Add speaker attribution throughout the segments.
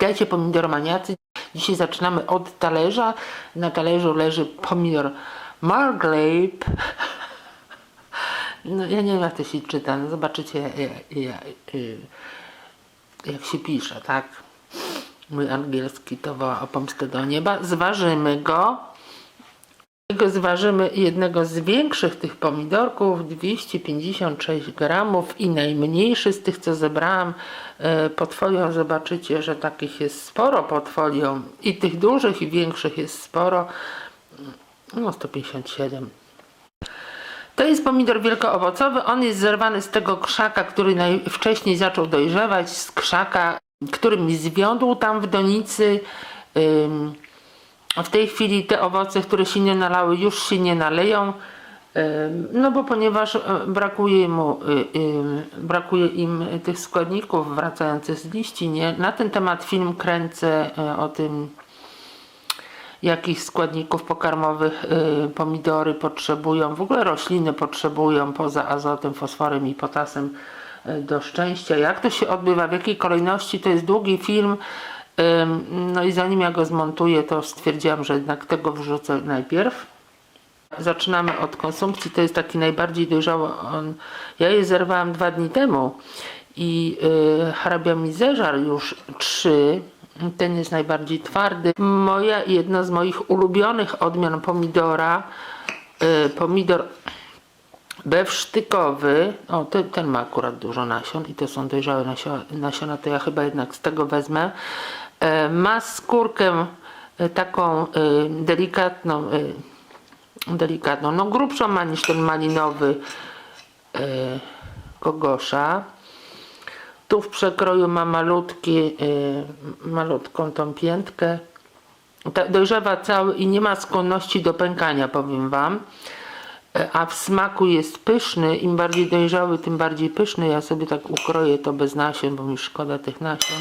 Speaker 1: Witajcie pomidoromaniacy. Dzisiaj zaczynamy od talerza. Na talerzu leży pomidor Marglape. No ja nie wiem jak to się czyta, no zobaczycie jak, jak, jak się pisze, tak? Mój angielski to woła o pomstę do nieba. Zważymy go. Zważymy jednego z większych tych pomidorków, 256 gramów i najmniejszy z tych, co zebrałam e, pod folią. Zobaczycie, że takich jest sporo pod folią i tych dużych i większych jest sporo. No 157. To jest pomidor wielkoowocowy. On jest zerwany z tego krzaka, który najwcześniej zaczął dojrzewać, z krzaka, który mi zwiodł tam w donicy. W tej chwili te owoce, które się nie nalały, już się nie naleją. No bo ponieważ e, brakuje, mu, y, y, brakuje im tych składników wracających z liści. Nie? Na ten temat film kręcę e, o tym, jakich składników pokarmowych pomidory potrzebują, w ogóle rośliny potrzebują poza azotem, fosforem i potasem do szczęścia. Jak to się odbywa, w jakiej kolejności, to jest długi film. No i zanim ja go zmontuję, to stwierdziłam, że jednak tego wrzucę najpierw. Zaczynamy od konsumpcji, to jest taki najbardziej dojrzały. On, ja je zerwałam dwa dni temu i y, hrabia mi zeżarł już trzy. Ten jest najbardziej twardy. Moja, jedna z moich ulubionych odmian pomidora, y, pomidor bewsztykowy, o ten, ten ma akurat dużo nasion i to są dojrzałe nasiona, nasiona to ja chyba jednak z tego wezmę. E, ma skórkę e, taką e, delikatną, delikatną, no grubszą ma niż ten malinowy kogosza. Tu w przekroju ma malutki, malutką tą piętkę. Dojrzewa cały i nie ma skłonności do pękania, powiem Wam. A w smaku jest pyszny. Im bardziej dojrzały, tym bardziej pyszny. Ja sobie tak ukroję to bez nasion, bo mi szkoda tych nasion.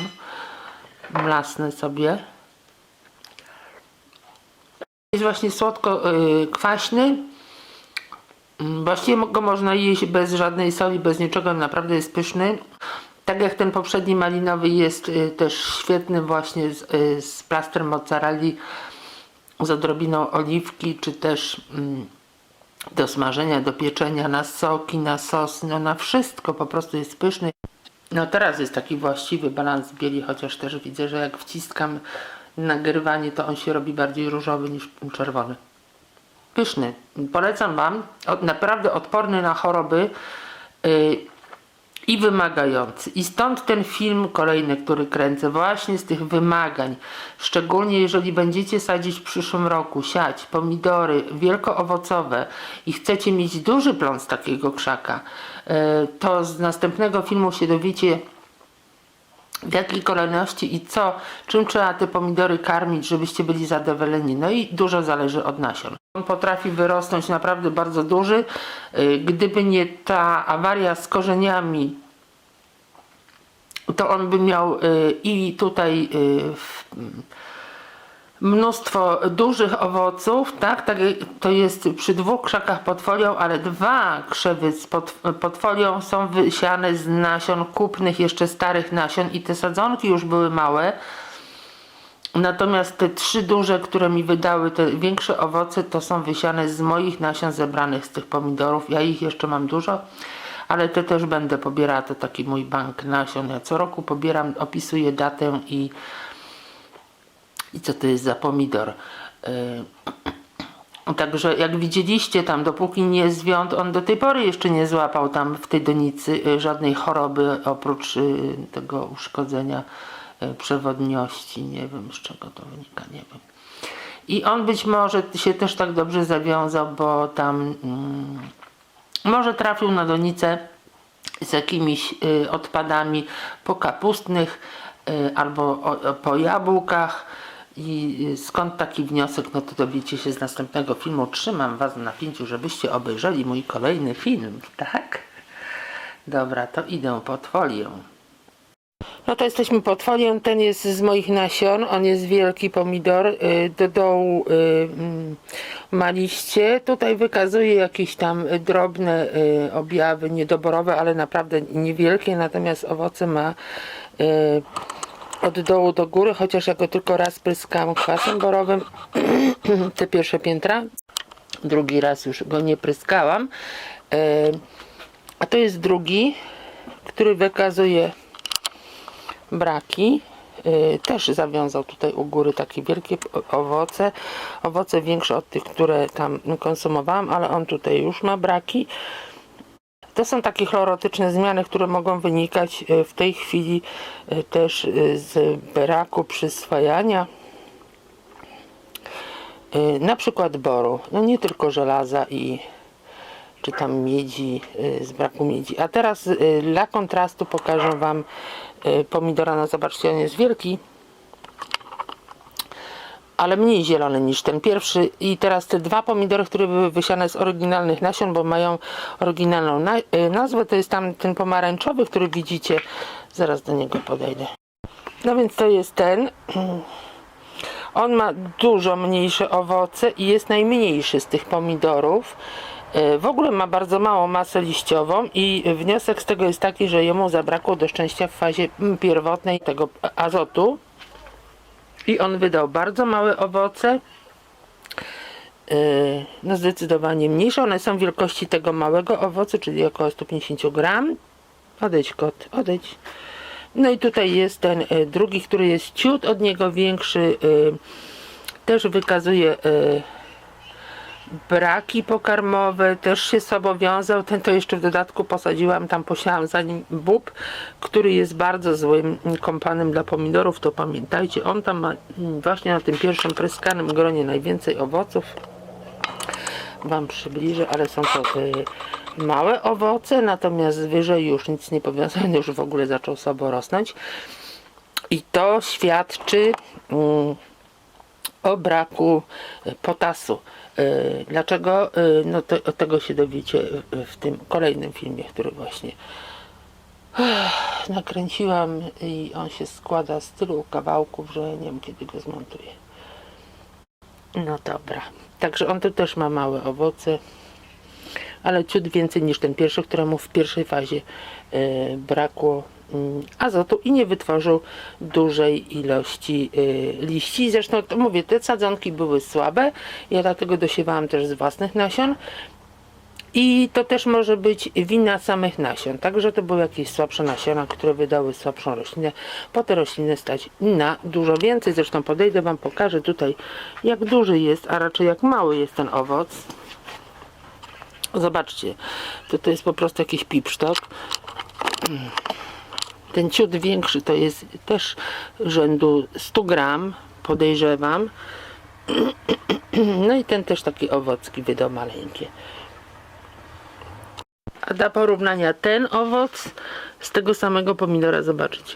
Speaker 1: Mlasnę sobie. Jest właśnie słodko y. Mm, Właściwie go można jeść bez żadnej soli, bez niczego. Naprawdę jest pyszny. Tak jak ten poprzedni malinowy jest y, też świetny właśnie z, y, z plastrem mozzarelli z odrobiną oliwki, czy też mm, do smażenia, do pieczenia, na soki, na sos, no na wszystko po prostu jest pyszny. No teraz jest taki właściwy balans bieli, chociaż też widzę, że jak wciskam nagrywanie, to on się robi bardziej różowy niż czerwony. Pyszny. Polecam Wam. Naprawdę odporny na choroby yy, i wymagający. I stąd ten film kolejny, który kręcę, właśnie z tych wymagań. Szczególnie jeżeli będziecie sadzić w przyszłym roku, siać pomidory wielkoowocowe i chcecie mieć duży plon z takiego krzaka, e, to z następnego filmu się dowiecie, w jakiej kolejności i co, czym trzeba te pomidory karmić, żebyście byli zadowoleni. No i dużo zależy od nasion. On potrafi wyrosnąć naprawdę bardzo duży. Y, Gdyby nie ta awaria z korzeniami, to on by miał y, i tutaj y, mnóstwo dużych owoców, tak? tak to jest przy dwóch krzakach pod folią, ale dwa krzewy pod, pod folią są wysiane z nasion kupnych, jeszcze starych nasion i te sadzonki już były małe. Natomiast te trzy duże, które mi wydały te większe owoce, to są wysiane z moich nasion zebranych z tych pomidorów. Ja ich jeszcze mam dużo, ale te też będę pobierała. To taki mój bank nasion. Ja co roku pobieram, opisuję datę i i co to jest za pomidor. Yy, Także jak widzieliście tam, dopóki nie zwiąd, on do tej pory jeszcze nie złapał tam w tej donicy y, żadnej choroby oprócz y, tego uszkodzenia przewodniości. Nie wiem z czego to wynika, nie wiem. I on być może się też tak dobrze zawiązał, bo tam mm, może trafił na donicę z jakimiś y, odpadami pokapustnych y, albo o, o, po jabłkach. I y, skąd taki wniosek, no to dowiecie się z następnego filmu. Trzymam Was w napięciu, żebyście obejrzeli mój kolejny film, tak? Dobra, to idę pod folię. No to jesteśmy pod. Ten jest z moich nasion. On jest wielki pomidor. y, Do dołu y, mm, ma liście. Tutaj wykazuje jakieś tam drobne y, objawy niedoborowe, ale naprawdę niewielkie. Natomiast owoce ma od dołu do góry, chociaż ja go tylko raz pryskałam kwasem borowym, te pierwsze piętra. Drugi raz już go nie pryskałam. A to jest drugi, który wykazuje braki. Y, Też zawiązał tutaj u góry takie wielkie owoce. Owoce większe od tych, które tam konsumowałam, ale on tutaj już ma braki. To są takie chlorotyczne zmiany, które mogą wynikać y, w tej chwili y, też z braku przyswajania na przykład boru, no nie tylko żelaza i czy tam miedzi, y, z braku miedzi. A teraz y, dla kontrastu pokażę Wam y, pomidora, no zobaczcie, on jest wielki, ale mniej zielony niż ten pierwszy. I teraz te dwa pomidory, które były wysiane z oryginalnych nasion, bo mają oryginalną na nazwę, to jest tam ten pomarańczowy, który widzicie. Zaraz do niego podejdę. No więc to jest ten. On ma dużo mniejsze owoce i jest najmniejszy z tych pomidorów. E, W ogóle ma bardzo małą masę liściową i wniosek z tego jest taki, że jemu zabrakło do szczęścia w fazie pierwotnej tego azotu i on wydał bardzo małe owoce. E, No zdecydowanie mniejsze. One są wielkości tego małego owocu, czyli około 150 gram. Odejdź kot, odejdź. No i tutaj jest ten e, drugi, który jest ciut od niego większy. Też wykazuje braki pokarmowe, też się słabo wiązał. Ten to jeszcze w dodatku posadziłam, tam posiałam za nim bób, który jest bardzo złym kompanem dla pomidorów, to pamiętajcie. On tam ma mm, właśnie na tym pierwszym pryskanym gronie najwięcej owoców. Wam przybliżę, ale są to y, małe owoce, natomiast wyżej już nic nie powiązane, już w ogóle zaczął słabo rosnąć. I to świadczy mm, o braku y, potasu. Y, Dlaczego? Y, No to, od tego się dowiecie w- tym kolejnym filmie, który właśnie nakręciłam i on się składa z tylu kawałków, że nie wiem kiedy go zmontuję. No dobra. Także on tu też ma małe owoce, ale ciut więcej niż ten pierwszy, któremu w pierwszej fazie e, brakło azotu i nie wytworzył dużej ilości e, liści. Zresztą mówię, te sadzonki były słabe. Ja dlatego dosiewałam też z własnych nasion. I to też może być wina samych nasion. Także to były jakieś słabsze nasiona, które wydały słabszą roślinę. Po te rośliny stać na dużo więcej. Zresztą podejdę Wam, pokażę tutaj jak duży jest, a raczej jak mały jest ten owoc. Zobaczcie, to jest po prostu jakiś pipsztok. Ten ciut większy to jest też rzędu 100 gram, podejrzewam. No i ten też taki owocki wydał maleńkie. A dla porównania ten owoc z tego samego pomidora zobaczycie.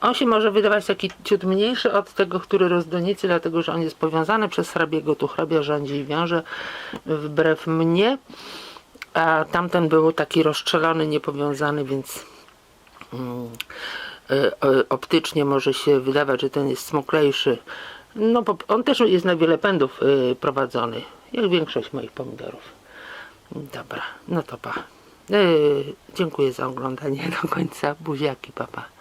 Speaker 1: On się może wydawać taki ciut mniejszy od tego, który rósł do nicy, dlatego że on jest powiązany przez hrabiego. Tu hrabia rządzi i wiąże wbrew mnie. A tamten był taki rozstrzelony, niepowiązany, więc optycznie może się wydawać, że ten jest smoklejszy. No, on też jest na wiele pędów e, prowadzony, jak większość moich pomidorów. Dobra, no to pa. E, dziękuję za oglądanie do końca. Buziaki, papa.